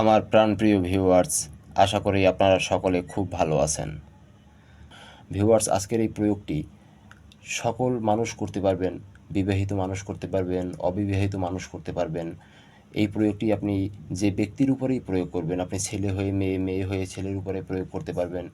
আমার প্রাণপ্রিয় ভিউয়ার্স আশা করি আপনারা সকলে খুব ভালো আছেন। ভিউয়ার্স আজকের এই প্রয়োগটি সকল মানুষ করতে পারবেন, বিবাহিত মানুষ করতে পারবেন, অবিবাহিত মানুষ করতে পারবেন। এই প্রয়োগটি আপনি যে ব্যক্তির উপরেই প্রয়োগ করবেন, আপনি ছেলে হয়ে মেয়ে মেয়ে হয়ে ছেলের উপরে প্রয়োগ করতে পারবেন।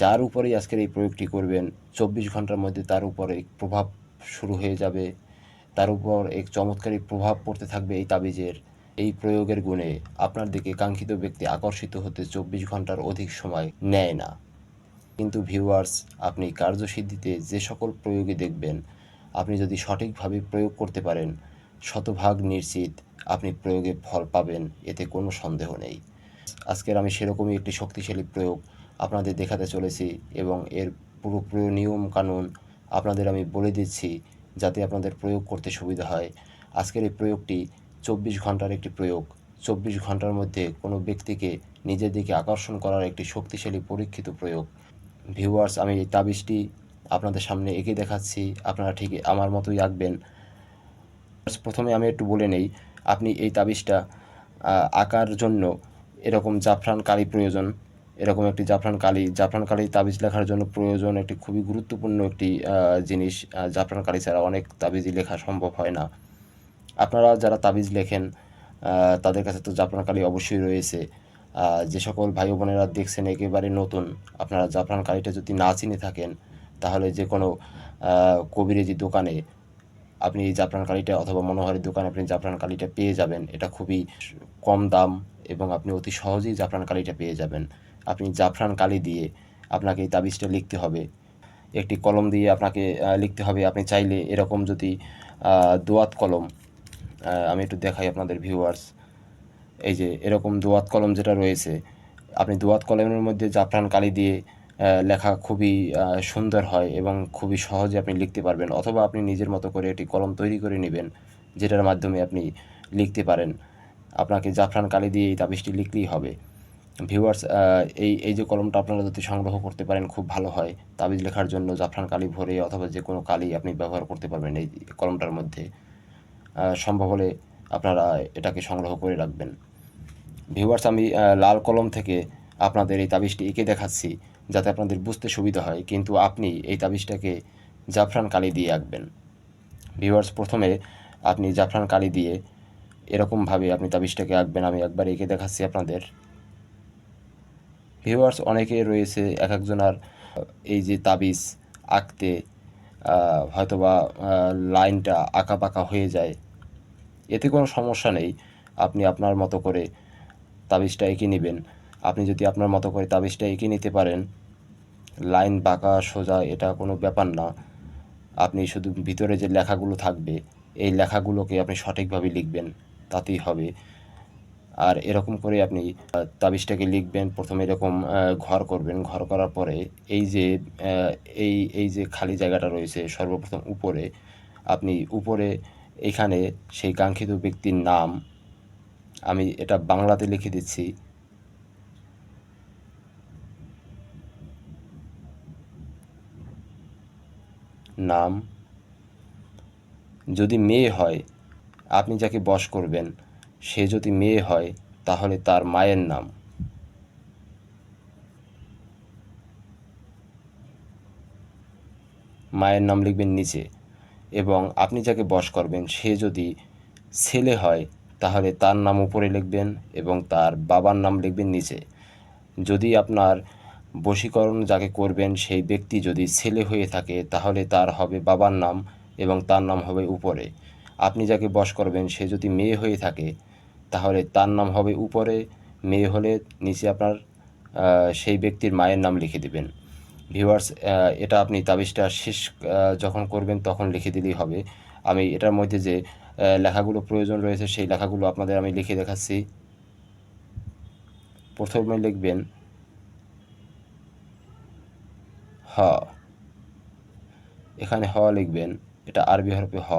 যার উপরেই আজকের এই প্রয়োগটি করবেন, চব্বিশ ঘণ্টার মধ্যে তার উপরে প্রভাব শুরু হয়ে যাবে, তার উপর এক চমৎকারী প্রভাব পড়তে থাকবে এই তাবিজের। এই প্রয়োগের গুণে আপনার দিকে কাঙ্ক্ষিত ব্যক্তি আকর্ষিত হতে চব্বিশ ঘণ্টার অধিক সময় নেয় না। কিন্তু ভিউয়ার্স, আপনি কার্যসিদ্ধিতে যে সকল প্রয়োগে দেখবেন, আপনি যদি সঠিকভাবে প্রয়োগ করতে পারেন, শতভাগ নিশ্চিত আপনি প্রয়োগে ফল পাবেন, এতে কোনো সন্দেহ নেই। আজকের আমি সেরকমই একটি শক্তিশালী প্রয়োগ আপনাদের দেখাতে চলেছি এবং এর পুরো পুরো নিয়ম কানুন আপনাদের আমি বলে দিচ্ছি যাতে আপনাদের প্রয়োগ করতে সুবিধা হয়। আজকের এই প্রয়োগটি চব্বিশ ঘণ্টার একটি প্রয়োগ। চব্বিশ ঘণ্টার মধ্যে কোনো ব্যক্তিকে নিজের দিকে আকর্ষণ করার একটি শক্তিশালী পরীক্ষিত প্রয়োগ। ভিউয়ার্স, আমি এই তাবিজটি আপনাদের সামনে এঁকে দেখাচ্ছি। আপনারা ঠিক আমার মতোই আঁকবেন। প্রথমে আমি একটু বলে নেই, আপনি এই তাবিজটা আঁকার জন্য এরকম জাফরান কালি প্রয়োজন। এরকম একটি জাফরান কালি জাফরান কালি তাবিজ লেখার জন্য প্রয়োজন একটি খুবই গুরুত্বপূর্ণ একটি জিনিস। জাফরান কালি ছাড়া অনেক তাবিজই লেখা সম্ভব হয় না। আপনারা যারা তাবিজ লেখেন তাদের কাছে তো জাফরান কালি অবশ্যই রয়েছে। যে সকল ভাই বোনেরা দেখছেন একেবারে নতুন, আপনারা জাফরান কালিটা যদি না চিনে থাকেন, তাহলে যে কোনো কবিরেজি দোকানে আপনি এই জাফরান কালিটা অথবা মনোহরের দোকানে আপনি জাফরান কালিটা পেয়ে যাবেন। এটা খুবই কম দাম এবং আপনি অতি সহজেই জাফরান কালিটা পেয়ে যাবেন। আপনি জাফরান কালি দিয়ে আপনাকে এই তাবিজটা লিখতে হবে। একটি কলম দিয়ে আপনাকে লিখতে হবে। আপনি চাইলে এরকম যদি দোয়াত কলম আমি একটু দেখাই আপনাদের ভিউয়ার্স এই যে, এরকম দোয়াত কলম যেটা রয়েছে, আপনি দোয়াত কলমের মধ্যে জাফরান কালি দিয়ে লেখা খুবই সুন্দর হয় এবং খুবই সহজে আপনি লিখতে পারবেন অথবা আপনি নিজের মতো করে একটি কলম তৈরি করে নেবেন, যেটার মাধ্যমে আপনি লিখতে পারেন। আপনাকে জাফরান কালি দিয়ে এই তাবিজটি লিখলেই হবে। ভিউয়ার্স এই এই যে কলমটা আপনারা যদি সংগ্রহ করতে পারেন, খুব ভালো হয়। তাবিজ লেখার জন্য জাফরান কালি ভরে অথবা যে কোনো কালি আপনি ব্যবহার করতে পারবেন এই কলমটার মধ্যে। সম্ভব হলে আপনারা এটাকে সংগ্রহ করে রাখবেন। ভিউয়ার্স, আমি লাল কলম থেকে আপনাদের এই তাবিজটি এঁকে দেখাচ্ছি যাতে আপনাদের বুঝতে সুবিধা হয়, কিন্তু আপনি এই তাবিজটাকে জাফরান কালি দিয়ে আঁকবেন। ভিউয়ার্স, প্রথমে আপনি জাফরান কালি দিয়ে এরকমভাবে আপনি তাবিজটাকে আঁকবেন, আমি একবার এঁকে দেখাচ্ছি আপনাদের। ভিউয়ার্স, অনেকে রয়েছে, এক একজনার এই যে তাবিজ আঁকতে হয়তোবা লাইনটা আঁকা পাকা হয়ে যায় এতে কোনো সমস্যা নেই। আপনি আপনার মতো করে তাবিজটা এঁকে নেবেন। আপনি যদি আপনার মতো করে তাবিজটা এঁকে নিতে পারেন, লাইন বাঁকা, সোজা, এটা কোনো ব্যাপার না। আপনি শুধু ভিতরে যে লেখাগুলো থাকবে, এই লেখাগুলোকে আপনি সঠিকভাবে লিখবেন, তাতেই হবে। আর এরকম করে আপনি তাবিজটাকে লিখবেন, প্রথমে এরকম ঘর করবেন। ঘর করার পরে এই যে এই এই যে খালি জায়গাটা রয়েছে, সর্বপ্রথম উপরে, আপনি উপরে এখানে সেই কাঙ্ক্ষিত ব্যক্তির নাম আমি এটা বাংলাতে লিখে দিচ্ছি। নাম, যদি মেয়ে হয়, আপনি যাকে বশ করবেন, সে যদি মেয়ে হয়, তাহলে তার মায়ের নাম। মায়ের নাম লিখবেন নিচে। এবং আপনি যাকে বশ করবেন, সে যদি ছেলে হয়, তাহলে তার নাম উপরে লিখবেন এবং তার বাবার নাম লিখবেন নিচে। যদি আপনার বশীকরণ যাকে করবেন, সেই ব্যক্তি যদি ছেলে হয়ে থাকে, তাহলে তার হবে বাবার নাম এবং তার নাম হবে উপরে। আপনি যাকে বশ করবেন, সে যদি মেয়ে হয়ে থাকে, তাহলে তার নাম হবে উপরে, মেয়ে হলে নিচে আপনার সেই ব্যক্তির মায়ের নাম লিখে দিবেন। ভিউয়ার্স এটা আপনি তাবিজটা শেষ যখন করবেন তখন লিখে দিলেই হবে। আমি এটার মধ্যে যে লেখাগুলো প্রয়োজন রয়েছে সেই লেখাগুলো আপনাদের আমি লিখে দেখাচ্ছি। প্রথমে লিখবেন, হ। এখানে হ লিখবেন, এটা আরবি হরফে হ।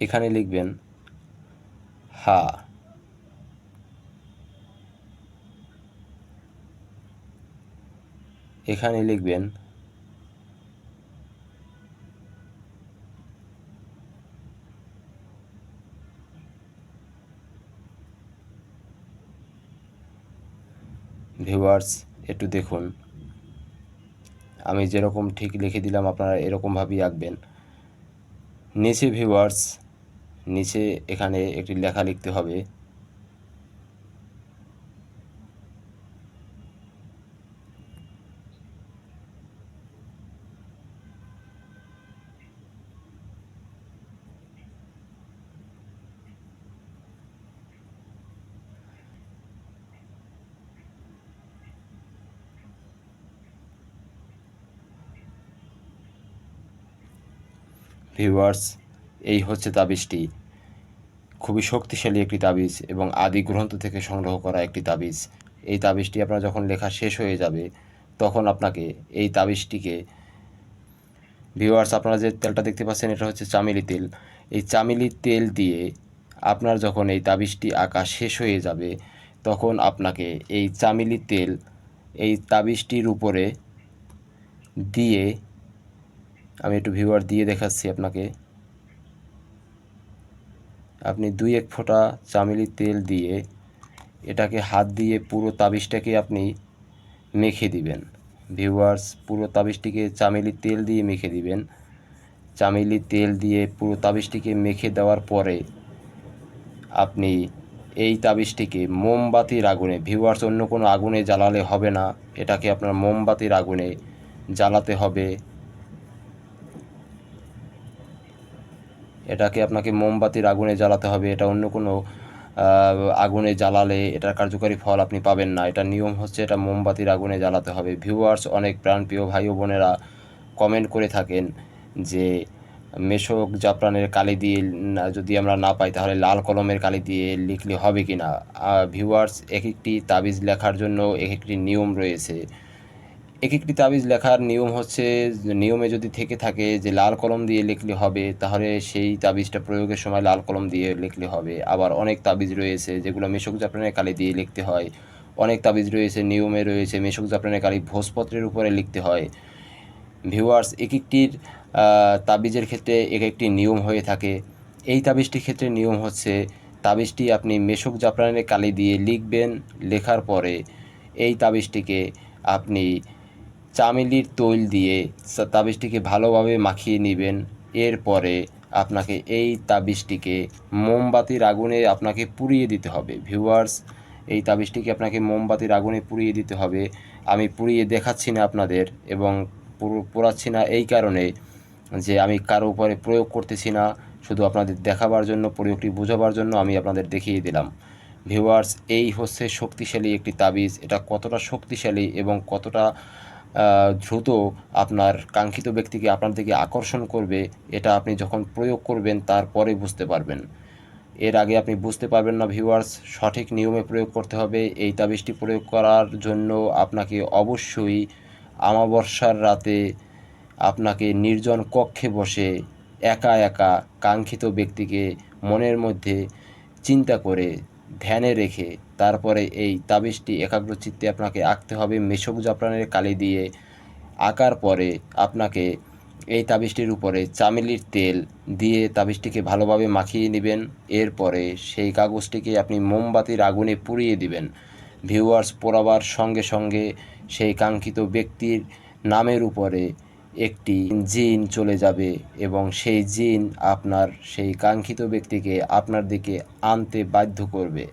এখানে লিখবেন, হা। এখানে লিখবেন ভিউয়ার্স একটু দেখুন। আমি যেরকম ঠিক লিখে দিলাম, আপনারা এরকমভাবেই আঁকবেন। নিচে ভিউয়ার্স নিচে এখানে একটি লেখা লিখতে হবে। ভিউয়ার্স এই হচ্ছে তাবিজটি। খুবই শক্তিশালী একটি তাবিজ এবং আদি গ্রন্থ থেকে সংগ্রহ করা একটি তাবিজ। এই তাবিজটি আপনার যখন লেখা শেষ হয়ে যাবে, তখন আপনাকে এই তাবিজটিকে ভিউয়ার্স আপনারা যে তেলটা দেখতে পাচ্ছেন, এটা হচ্ছে চামেলি তেল। এই চামেলি তেল দিয়ে আপনার যখন এই তাবিজটি আঁকা শেষ হয়ে যাবে, তখন আপনাকে এই চামেলি তেল এই তাবিজটির উপরে দিয়ে আমি একটু ভিউয়ার দিয়ে দেখাচ্ছি আপনাকে। আপনি দুই এক ফোঁটা চামেলি তেল দিয়ে এটাকে হাত দিয়ে পুরো তাবিজটাকে আপনি মেখে দিবেন। ভিউয়ার্স পুরো তাবিজটিকে চামেলি তেল দিয়ে মেখে দিবেন। চামেলি তেল দিয়ে পুরো তাবিজটিকে মেখে দেওয়ার পরে আপনি এই তাবিজটিকে মোমবাতির আগুনে ভিউয়ার্স অন্য কোনো আগুনে জ্বালালে হবে না। এটাকে আপনার মোমবাতির আগুনে জ্বালাতে হবে। এটাকে আপনাকে মোমবাতির আগুনে জ্বালাতে হবে, এটা অন্য কোনো আগুনে জ্বালালে এটার কার্যকারী ফল আপনি পাবেন না। এটা নিয়ম হচ্ছে এটা মোমবাতির আগুনে জ্বালাতে হবে। ভিউয়ার্স অনেক প্রাণপ্রিয় ভাই বোনেরা কমেন্ট করে থাকেন যে, মেশক জাফরানের কালি দিয়ে যদি আমরা না পাই তাহলে লাল কলমের কালি দিয়ে লিখলে হবে কি না ভিউয়ার্স এক একটি তাবিজ লেখার জন্য এক একটি নিয়ম রয়েছে। এক একটি তাবিজ লেখার নিয়ম হচ্ছে, নিয়মে যদি থেকে থাকে যে লাল কলম দিয়ে লিখলে হবে, তাহলে সেই তাবিজটা প্রয়োগের সময় লাল কলম দিয়ে লিখলে হবে। আবার অনেক তাবিজ রয়েছে যেগুলো মেশক জাফরানের কালি দিয়ে লিখতে হয়। অনেক তাবিজ রয়েছে, নিয়মে রয়েছে মেশক জাফরানের কালি ভোজপত্রের উপরে লিখতে হয়। ভিউয়ার্স এক একটির তাবিজের ক্ষেত্রে এক একটি নিয়ম হয়ে থাকে। এই তাবিজটির ক্ষেত্রে নিয়ম হচ্ছে, তাবিজটি আপনি মেশক জাফরানের কালি দিয়ে লিখবেন, লেখার পরে এই তাবিজটিকে আপনি চামেলির তৈল দিয়ে তাবিজটিকে ভালোভাবে মাখিয়ে নেবেন। এরপরে আপনাকে এই তাবিজটিকে মোমবাতির আগুনে আপনাকে পুড়িয়ে দিতে হবে। ভিউয়ার্স, এই তাবিজটিকে আপনাকে মোমবাতির আগুনে পুড়িয়ে দিতে হবে। আমি পুড়িয়ে দেখাচ্ছি না আপনাদের এবং পোড়াচ্ছি না এই কারণে যে আমি কারও উপরে প্রয়োগ করতেছি না। শুধু আপনাদের দেখাবার জন্য, প্রয়োগটি বোঝাবার জন্য আমি আপনাদের দেখিয়ে দিলাম। ভিউয়ার্স, এই হচ্ছে শক্তিশালী একটি তাবিজ। এটা কতটা শক্তিশালী এবং কতটা দ্রুত আপনার কাঙ্ক্ষিত ব্যক্তিকে আপনার দিকে আকর্ষণ করবে, এটা আপনি যখন প্রয়োগ করবেন তারপরে বুঝতে পারবেন। এর আগে আপনি বুঝতে পারবেন না ভিউয়ার্স সঠিক নিয়মে প্রয়োগ করতে হবে। এই তাবিজটি প্রয়োগ করার জন্য আপনাকে অবশ্যই আমাবস্যার রাতে আপনাকে নির্জন কক্ষে বসে একা একা কাঙ্ক্ষিত ব্যক্তিকে মনের মধ্যে চিন্তা করে ধ্যানে রেখে তারপরে এই তাবিজটি একাগ্রচিত্তে আপনাকে আঁকতে হবে। মেশক জাফরানের কালি দিয়ে আঁকার পরে আপনাকে এই তাবিজটির উপরে চামেলির তেল দিয়ে তাবিজটিকে ভালোভাবে মাখিয়ে নেবেন। এরপরে সেই কাগজটিকে আপনি মোমবাতির আগুনে পুড়িয়ে দিবেন। ভিউয়ার্স, পোড়াবার সঙ্গে সঙ্গে সেই কাঙ্ক্ষিত ব্যক্তির নামের উপরে একটি জিন চলে যাবে এবং সেই জিন আপনার, সেই কাঙ্ক্ষিত ব্যক্তিকে আপনার দিকে আনতে বাধ্য করবে।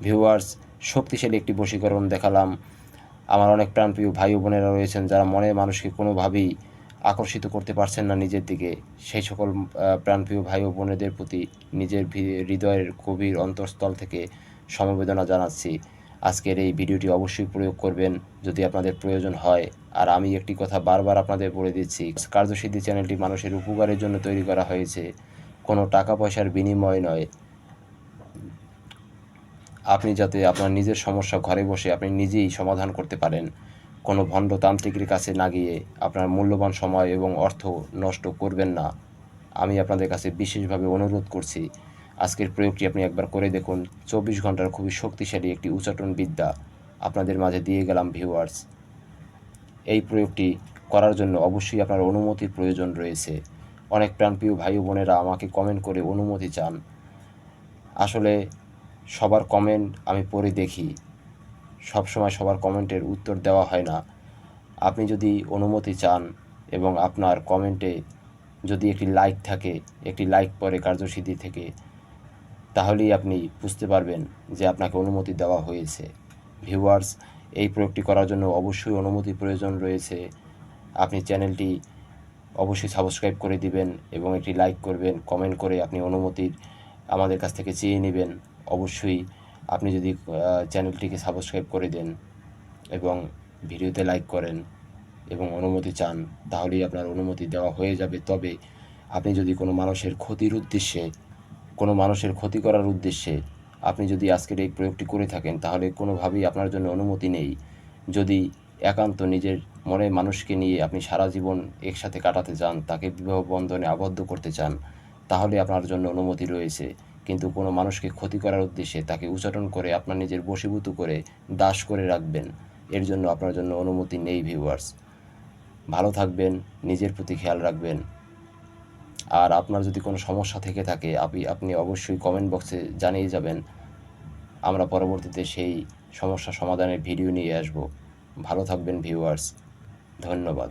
ভিউয়ার্স, শক্তিশালী একটি বশীকরণ দেখালাম। আমার অনেক প্রাণপ্রিয় ভাই বোনেরা রয়েছেন যারা মনের মানুষকে কোনোভাবেই আকর্ষিত করতে পারছেন না নিজের দিকে। সেই সকল প্রাণপ্রিয় ভাই বোনেদের প্রতি নিজের হৃদয়ের গভীর অন্তঃস্থল থেকে সমবেদনা জানাচ্ছি। আজকের এই ভিডিওটি অবশ্যই প্রয়োগ করবেন যদি আপনাদের প্রয়োজন হয়। আর আমি একটি কথা বারবার আপনাদের বলে দিচ্ছি, কার্যসিদ্ধি চ্যানেলটি মানুষের উপকারের জন্য তৈরি করা হয়েছে। কোনো টাকা পয়সার বিনিময় নয়। আপনি যাতে আপনার নিজের সমস্যা ঘরে বসে আপনি নিজেই সমাধান করতে পারেন। কোনো ভণ্ড তান্ত্রিকের কাছে না গিয়ে আপনার মূল্যবান সময় এবং অর্থ নষ্ট করবেন না। আমি আপনাদের কাছে বিশেষভাবে অনুরোধ করছি আজকের প্রয়োগটি আপনি একবার করে দেখুন। চব্বিশ ঘণ্টার খুবই শক্তিশালী একটি উচ্চাটন বিদ্যা আপনাদের মাঝে দিয়ে গেলাম ভিউয়ার্স এই প্রয়োগটি করার জন্য অবশ্যই আপনার অনুমতির প্রয়োজন রয়েছে। অনেক প্রাণপ্রিয় ভাই বোনেরা আমাকে কমেন্ট করে অনুমতি চান। আসলে সবার কমেন্ট আমি পড়ে দেখি। সবসময় সবার কমেন্টের উত্তর দেওয়া হয় না। আপনি যদি অনুমতি চান এবং আপনার কমেন্টে যদি একটি লাইক থাকে, একটি লাইক পরে কার্যসিদ্ধি থেকে তাহলেই আপনি বুঝতে পারবেন যে আপনাকে অনুমতি দেওয়া হয়েছে। ভিউয়ার্স, এই প্রয়োগটি করার জন্য অবশ্যই অনুমতি প্রয়োজন রয়েছে। আপনি চ্যানেলটি অবশ্যই সাবস্ক্রাইব করে দিবেন এবং একটি লাইক করবেন, কমেন্ট করে আপনি অনুমতির আমাদের কাছ থেকে চেয়ে নেবেন। অবশ্যই আপনি যদি চ্যানেলটিকে সাবস্ক্রাইব করে দেন এবং ভিডিওতে লাইক করেন এবং অনুমতি চান, তাহলেই আপনার অনুমতি দেওয়া হয়ে যাবে। তবে আপনি যদি কোনো মানুষের ক্ষতির উদ্দেশ্যে কোনো মানুষের ক্ষতি করার উদ্দেশ্যে আপনি যদি আজকের এই প্রয়োগটি করে থাকেন, তাহলে কোনোভাবেই আপনার জন্য অনুমতি নেই। যদি একান্ত নিজের মনে মানুষকে নিয়ে আপনি সারা জীবন একসাথে কাটাতে চান, তাকে বিবাহ বন্ধনে আবদ্ধ করতে চান, তাহলে আপনার জন্য অনুমতি রয়েছে। কিন্তু কোনো মানুষকে ক্ষতি করার উদ্দেশ্যে তাকে উচ্চারণ করে আপনার নিজের বশীভূত করে দাস করে রাখবেন, এর জন্য আপনার জন্য অনুমতি নেই ভিউয়ার্স ভালো থাকবেন, নিজের প্রতি খেয়াল রাখবেন। আর আপনার যদি কোনো সমস্যা থেকে থাকে, আপনি আপনি অবশ্যই কমেন্ট বক্সে জানিয়ে যাবেন। আমরা পরবর্তীতে সেই সমস্যা সমাধানের ভিডিও নিয়ে আসব। ভালো থাকবেন ভিউয়ার্স ধন্যবাদ।